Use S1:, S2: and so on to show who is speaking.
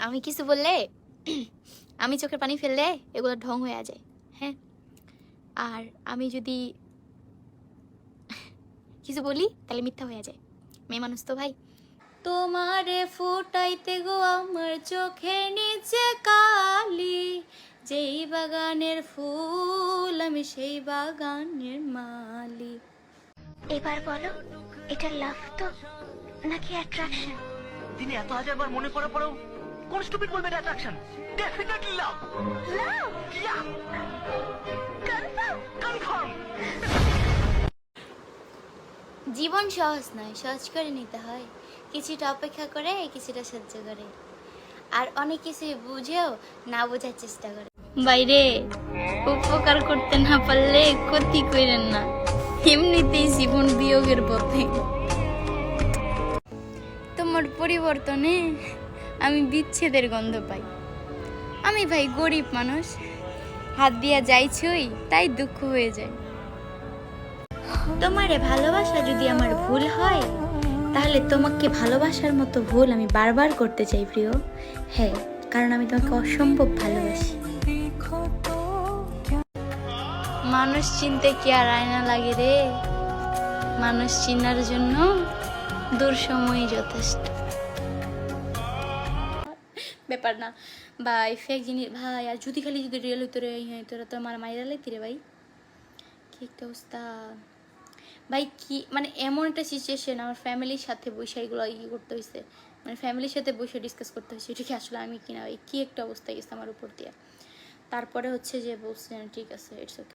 S1: আমি কিছু বললে আমি চোখের পানি ফেললে এগুলো ঢং হয়ে যায় হ্যাঁ? আর আমি যদি কিছু বলি তাহলে মিথ্যা হয়ে যায়। মেয়ে মানুষ তো ভাই। তোমারে ফুটাইতে গো আমার চোখের নিচে কালি যেই বাগানের ফুল আমি সেই বাগানের মালি।
S2: এবার বলো এটা লাভ তো নাকি অ্যাট্রাকশন
S3: তিনি এত হাজার বার মনে করার কোন স্টুপিড বলবে attraction definitely love
S2: love
S3: yeah
S2: confirm
S3: confirm
S1: জীবন সহজ নয় সহজ করে নিতে হয়। কিছুটা অপেক্ষা করে কিছুটা সহ্য করে। আর অনেক কিছু বুঝেও না বোঝার চেষ্টা করে। বাইরে উপকার করতে না পারলে ক্ষতি করেন না। এমনিতেই জীবন বিয়োগের পথে। তোমার পরিবর্তনে আমি বিচ্ছেদের গন্ধ পাই। আমি ভাই গরিব মানুষ। হাত দিয়া যাইছই তাই দুঃখ হয়ে যায়। তোমারে ভালোবাসা যদি আমার ভুল হয় তাহলে তোমাকে ভালোবাসার মতো ভুল আমি বারবার করতে চাই প্রিয়। হ্যাঁ কারণ আমি তোমাকে অসম্ভব ভালোবাসি। মানুষ চিনতে কি আর আয়না লাগে রে? মানুষ চিনার জন্য দূর সময় যথেষ্ট। ব্যাপার না। বা ভাই ফেক জিনিস, ভাই, আর যদি খালি যদি রিয়েল হইতো রে হ্যাঁ তোরা তো আমার মাইরা লাইতি রে ভাই। কি একটা অবস্থা। ভাই, কি মানে এমন একটা সিচুয়েশন আমার ফ্যামিলির সাথে বসে এগুলো ই করতে হয়েছে মানে ফ্যামিলির সাথে বসে ডিসকাস করতে হয়েছে এটা কি আসলে আমি কিনা ভাই? কী একটা অবস্থা গেছে আমার উপর দিয়ে। তারপরে হচ্ছে যে বলছে ঠিক আছে ইটস ওকে